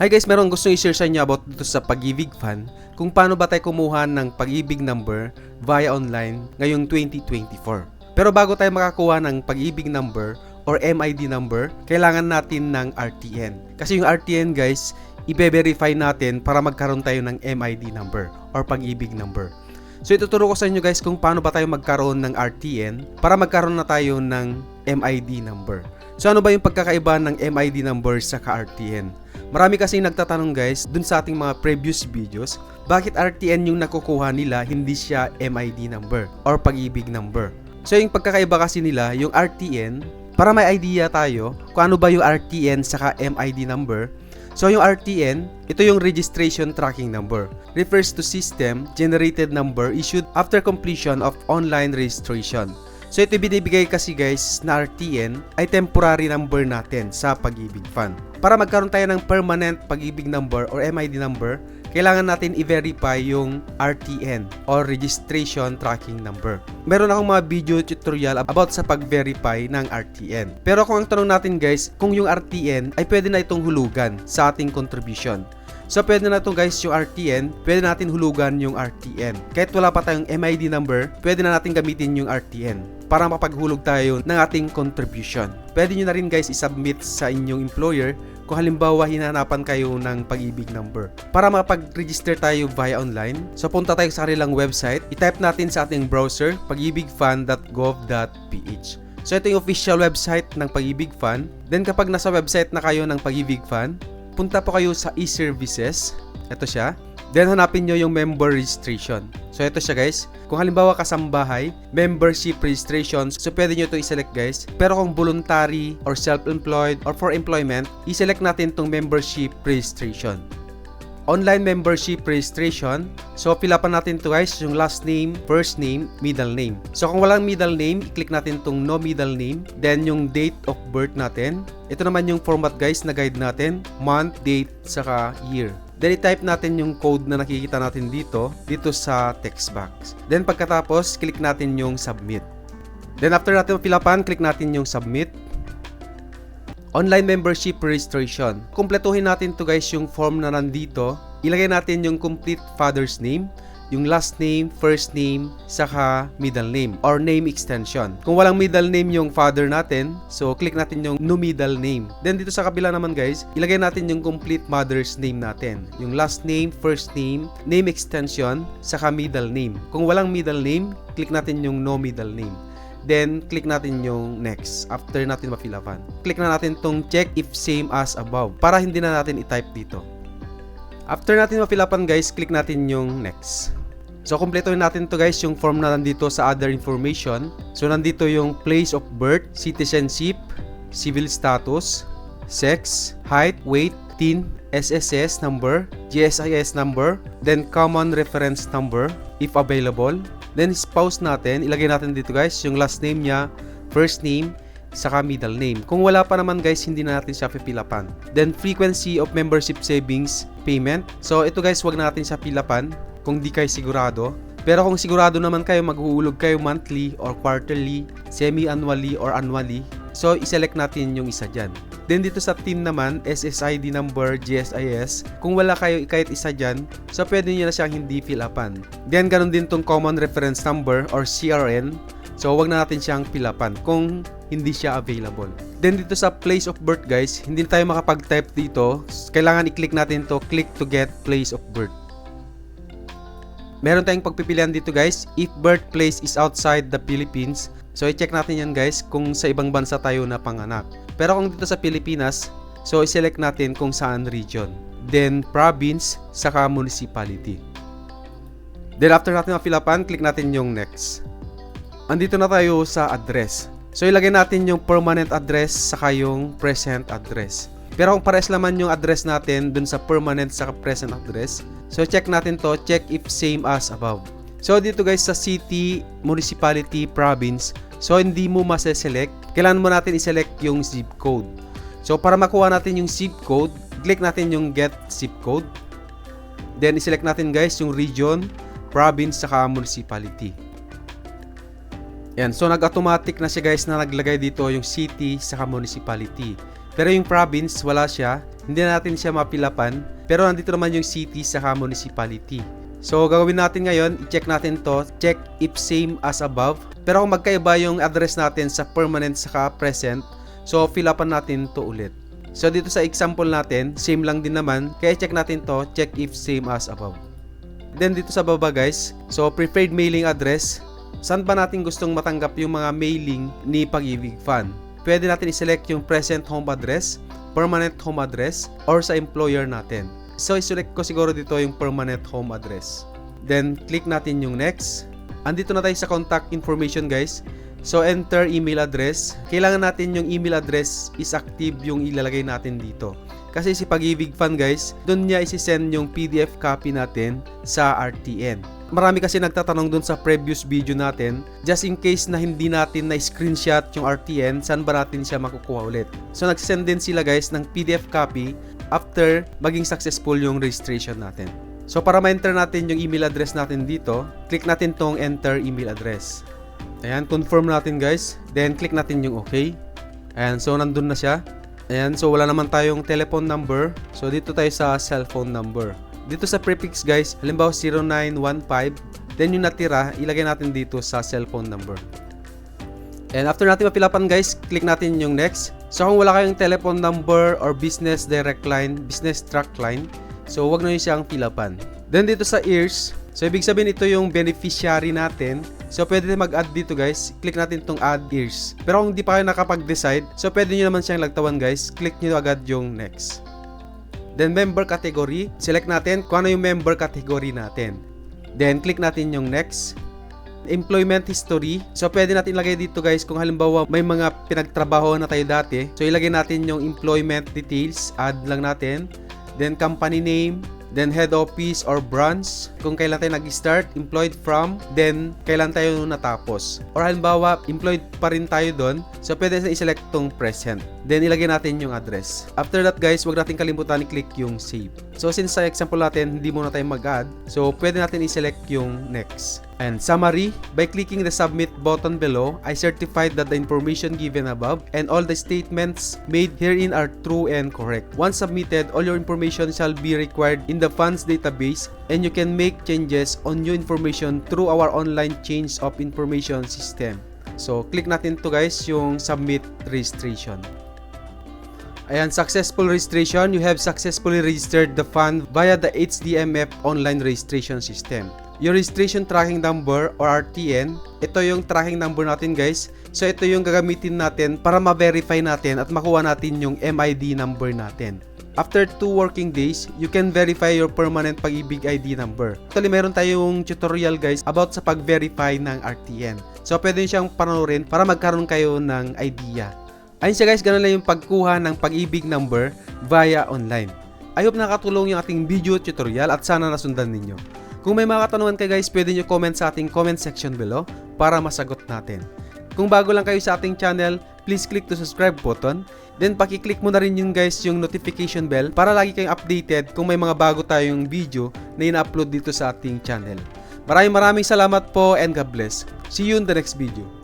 Hi guys, meron gustong i-share sa inyo about dito sa Pag-ibig Fan kung paano ba tayo kumuha ng Pag-ibig number via online ngayong 2024. Pero bago tayo makakuha ng Pag-ibig number or MID number, kailangan natin ng RTN. Kasi yung RTN guys, i-verify natin para magkaroon tayo ng MID number or Pag-ibig number. So ituturo ko sa inyo guys kung paano ba tayo magkaroon ng RTN para magkaroon na tayo ng MID number. So ano ba yung pagkakaiba ng MID number sa ka-RTN? Marami kasi nagtatanong guys dun sa ating mga previous videos, bakit RTN yung nakukuha nila hindi siya MID number or pag-ibig number. So yung pagkakaiba kasi nila, yung RTN, para may idea tayo kung ano ba yung RTN saka MID number, So yung RTN, ito yung registration tracking number. Refers to system generated number issued after completion of online registration. So ito binibigay kasi guys na RTN ay temporary number natin sa Pag-ibig Fund. Para magkaroon tayo ng permanent Pag-ibig number or MID number, kailangan natin i-verify yung RTN or registration tracking number. Meron akong mga video tutorial about sa pag-verify ng RTN. Pero kung ang tanong natin guys, kung yung RTN ay pwede na itong hulugan sa ating contribution. So pwede na to guys yung RTN, pwede natin hulugan yung RTN. Kahit wala pa tayong MID number, pwede na natin gamitin yung RTN para mapaghulog tayo ng ating contribution. Pwede nyo na rin guys isubmit sa inyong employer kung halimbawa hinahanapan kayo ng pag-ibig number. Para makapag-register tayo via online, so punta tayo sa kanilang website, itype natin sa ating browser pagibigfund.gov.ph. So ito yung official website ng Pag-ibig Fund. Then kapag nasa website na kayo ng Pag-ibig Fund, punta po kayo sa e-services. Ito siya. Then hanapin nyo yung member registration. So ito siya guys. Kung halimbawa kasambahay, membership registration, so pwede nyo ito i-select guys. Pero kung voluntary or self-employed or for employment, i-select natin itong membership registration. Online membership registration. So, fill upan natin to guys, yung last name, first name, middle name. So, kung walang middle name, i-click natin tong no middle name. Then, yung date of birth natin. Ito naman yung format guys na guide natin. Month, date, saka year. Then, i-type natin yung code na nakikita natin dito, dito sa text box. Then, pagkatapos, click natin yung submit. Then, after natin fill upan, click natin yung submit. Online membership registration. Kumpletuhin natin to guys yung form na nandito. Ilagay natin yung complete father's name, yung last name, first name, saka middle name or name extension. Kung walang middle name yung father natin, so click natin yung no middle name. Then dito sa kabila naman guys, ilagay natin yung complete mother's name natin. Yung last name, first name, name extension, saka middle name. Kung walang middle name, click natin yung no middle name. Then, click natin yung next after natin ma-fill upan. Click na natin tong check if same as above para hindi na natin i-type dito. After natin ma-fill upan guys, click natin yung next. So, kumpletuhin natin to guys yung form na nandito sa other information. So, nandito yung place of birth, citizenship, civil status, sex, height, weight, teen, SSS number, GSIS number, then common reference number if available, Then spouse natin, ilagay natin dito guys yung last name niya, first name, saka middle name. Kung wala pa naman guys, hindi na natin siya pipilapan. Then frequency of membership savings payment. So ito guys, wag natin siya pilapan kung di kayo sigurado. Pero kung sigurado naman kayo, maghuhulog kayo monthly or quarterly, semi-annually or annually, so iselect natin yung isa dyan. Then dito sa team naman, SSID number, GSIS, kung wala kayo kahit isa dyan, so pwede nyo na siyang hindi fill upan. Then ganun din tong common reference number or CRN, so wag na natin siyang fill upan kung hindi siya available. Then dito sa place of birth guys, hindi tayo makapag-type dito, kailangan i-click natin to click to get place of birth. Meron tayong pagpipilian dito guys, if birthplace is outside the Philippines, so i-check natin yan guys kung sa ibang bansa tayo na panganak. Pero kung dito sa Pilipinas, so i-select natin kung saan region. Then province, saka municipality. Then after natin ma-fill upan, click natin yung next. Andito na tayo sa address. So ilagay natin yung permanent address saka yung present address. Pero kung pares naman yung address natin dun sa permanent saka present address, so check natin to, check if same as above. So dito guys sa city, municipality, province, so hindi mo mase-select, kailangan mo natin i-select yung zip code. So para makuha natin yung zip code, click natin yung get zip code. Then i-select natin guys yung region, province, saka municipality. Yan, so nag-automatic na siya guys na naglagay dito yung city saka municipality. Pero yung province, wala siya. Hindi na natin siya mapilapan. Pero nandito naman yung city sa municipality. So, gagawin natin ngayon, i-check natin to. Check if same as above. Pero kung magkaiba yung address natin sa permanent saka present, so fill upan natin to ulit. So, dito sa example natin, same lang din naman. Kaya check natin to, check if same as above. Then dito sa baba guys, so preferred mailing address, saan ba natin gustong matanggap yung mga mailing ni Pag-ibig Fan? Pwede natin i-select yung present home address, permanent home address, or sa employer natin. So, i-select ko siguro dito yung permanent home address. Then, click natin yung next. Andito na tayo sa contact information guys. So, enter email address. Kailangan natin yung email address is active yung ilalagay natin dito. Kasi si Pag-ibig Fan guys, doon niya isi-send yung PDF copy natin sa RTN. Marami kasi nagtatanong doon sa previous video natin, just in case na hindi natin na screenshot yung RTN, saan ba natin siya makukuha ulit. So nagsend din sila guys ng PDF copy after maging successful yung registration natin. So para ma-enter natin yung email address natin dito, click natin tong enter email address. Ayan, confirm natin guys. Then click natin yung okay. Ayan, so nandun na siya. Ayan, so wala naman tayong telephone number. So dito tayo sa cellphone number. Dito sa prefix guys, halimbawa 0915, then yung natira, ilagay natin dito sa cellphone number. And after natin mapilapan guys, click natin yung next. So kung wala kayong telephone number or business direct line, business track line, so wag na yun siyang pilapan. Then dito sa ears, so ibig sabihin ito yung beneficiary natin. So pwede din mag-add dito guys. Click natin tong add ears. Pero kung hindi pa kayo nakapag-decide, so pwede nyo naman siyang lagtawan guys. Click nyo agad yung next. Then member category, select natin kung ano yung member category natin. Then click natin yung next. Employment history. So pwede natin ilagay dito guys kung halimbawa may mga pinagtrabaho na tayo dati. So ilagay natin yung employment details, add lang natin. Then company name, then head office or branch, kung kailan tayo nag-start, employed from, then kailan tayo natapos. Or halimbawa, employed pa rin tayo doon, so pwede na i-select tong present. Then ilagay natin yung address. After that guys, wag natin kalimutan i-click yung save. So since sa example natin, hindi muna tayo mag-add, so pwede natin i-select yung next. And summary, by clicking the submit button below, I certified that the information given above and all the statements made herein are true and correct. Once submitted, all your information shall be required in the funds database and you can make changes on new information through our online change of information system. So, click natin to guys yung submit registration. Ayan, successful registration. You have successfully registered the fund via the HDMF online registration system. Your registration tracking number or RTN, ito yung tracking number natin guys. So ito yung gagamitin natin para ma-verify natin at makuha natin yung MID number natin. After 2 working days, you can verify your permanent pag-ibig ID number. Actually, meron tayong tutorial guys about sa pag-verify ng RTN. So pwede siyang panoorin para magkaroon kayo ng idea. Ayun siya guys, ganun lang yung pagkuha ng pag-ibig number via online. I hope nakatulong yung ating video tutorial at sana nasundan ninyo. Kung may mga katanungan kayo guys, pwede nyo comment sa ating comment section below para masagot natin. Kung bago lang kayo sa ating channel, please click the subscribe button. Then pakiclick mo na rin yun guys yung notification bell para lagi kayong updated kung may mga bago tayong video na ina-upload dito sa ating channel. Maraming maraming salamat po and God bless. See you in the next video.